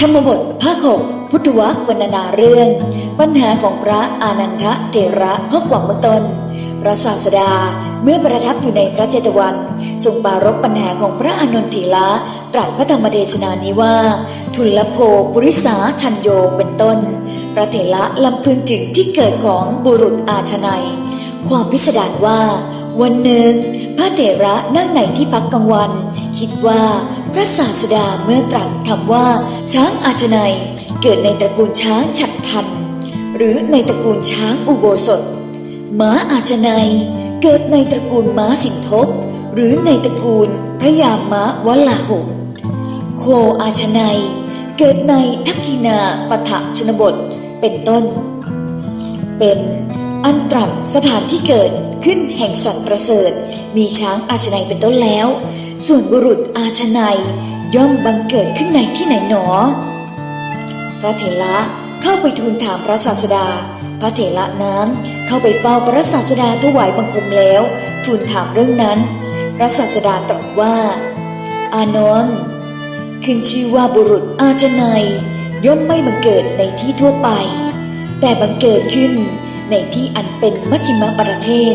ธรรมบทภาคหกพุทธวักวรรณนาเรื่อง ปัญหาของพระอานันทเถระข้อกว่างเบื้องต้นพระศาสดาเมื่อประทับอยู่ในพระเจตวันทรงปรารบปัญหาของพระอนนทิละตรัสพระธรรมเทศนานี้ว่า ทุลโภปุริสาชันโยเป็นต้น พระเถระลำพึงถึงที่เกิดของบุรุษอาชนัย ความพิสดารว่า วันหนึ่ง พระเถระนั่งในที่พักกลางวัน คิดว่า พระศาสดาเมื่อตรัสคำว่า ช้างอาชนัย เกิดในตระกูลช้างฉัดพันธ์หรือในตระกูลช้างอุโบสถม้าอาชนัย เกิดในตระกูลม้าสินทบ หรือในตระกูลพระยาม้าวลาหกโคอาชนัย เกิดในทักกินาปะทะชนบทเป็นต้น เป็นอันตรัสสถานที่เกิดขึ้นแห่งสัตว์ประเสริฐ มีช้างอาชนัยเป็นต้นแล้ว ส่วนบุรุษอาชนัยย่อมบังเกิดขึ้นในที่ไหนหนอ พระเถระเข้าไปทูลถามพระศาสดา พระเถระนั้นเข้าไปเฝ้าพระศาสดาถวายบังคมแล้ว ทูลถามเรื่องนั้น พระศาสดาตรัสว่า อานนท์ขึ้นชื่อว่าบุรุษอาชนัยย่อมไม่บังเกิดในที่ทั่วไป แต่บังเกิดขึ้นในที่อันเป็นมัชฌิมประเทศ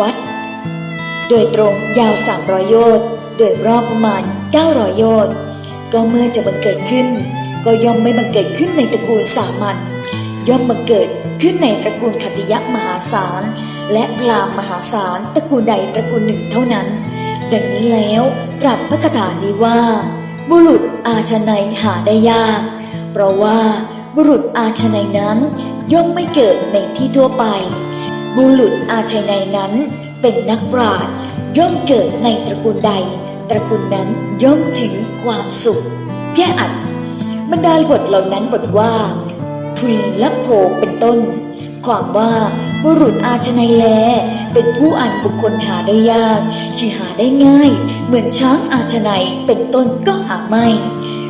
วัด โดยตรงยาวสาม300โยชน์ โดยรอบประมาณ900โยชน์ก็เมื่อจะบังเกิดขึ้น ก็ย่อมไม่บังเกิดขึ้นในตระกูลสามัญย่อมบังเกิดขึ้นในตระกูลขัติยะมหาศาล และพราหม์มหาศาลตระกูลใดตระกูลหนึ่งเท่านั้น ดังนี้แล้วตรัสพระคาถานี้ว่า บุรุษอาชนัยหาได้ยาก เพราะว่าบุรุษอาชนัยนั้นย่อมไม่เกิดในที่ทั่วไป บุรุษอาชนัยนั้นเป็นนักปราชญ์ย่อมเกิดในตระกูลใด ตระกูลนั้นย่อมถึงความสุขแก้อัดบรรดาบทเหล่านั้นบทว่า ทุลลโภเป็นต้น ความว่าบุรุษอาชนัยแล เป็นผู้อ่านบุคคลหาได้ยากคือหาได้ง่าย เหมือนช้างอาชนัยเป็นต้นก็หาไม่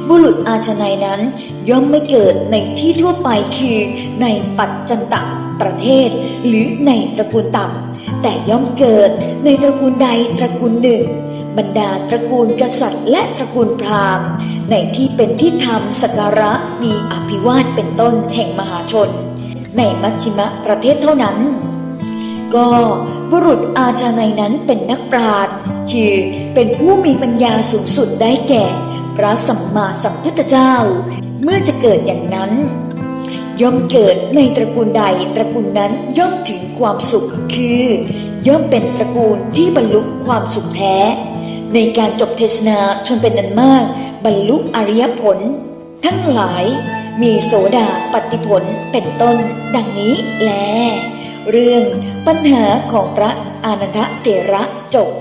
บุรุษอาชนัยนั้นย่อมไม่เกิดในที่ทั่วไปคือในปัจจันตประเทศ หรือในตระกูลต่ำแต่ย่อมเกิดในตระกูลใดตระกูลหนึ่ง บรรดาตระกูลกษัตริย์ และตระกูลพราหมณ์ ในที่เป็นที่ทำสกการะมีอภิวาทเป็นต้นแห่งมหาชน ในมัชชิมะประเทศเท่านั้น ก็บุรุษอาชาในนั้นเป็นนักปราชญ์คือเป็นผู้มีปัญญาสูงสุดได้แก่ พระสัมมาสัมพุทธเจ้า เมื่อจะเกิดอย่างนั้น ย่อมเกิดในตระกูลใดตระกูลนั้นย่อมถึงความสุขคือ ย่อมเป็นตระกูลที่บรรลุความสุขแท้ ในการจบเทศนาชนเป็นอันมาก บรรลุอริยผล ทั้งหลายมีโสดาปฏิผลเป็นต้นดังนี้แล เรื่องปัญหาของพระอานันทเถระจบ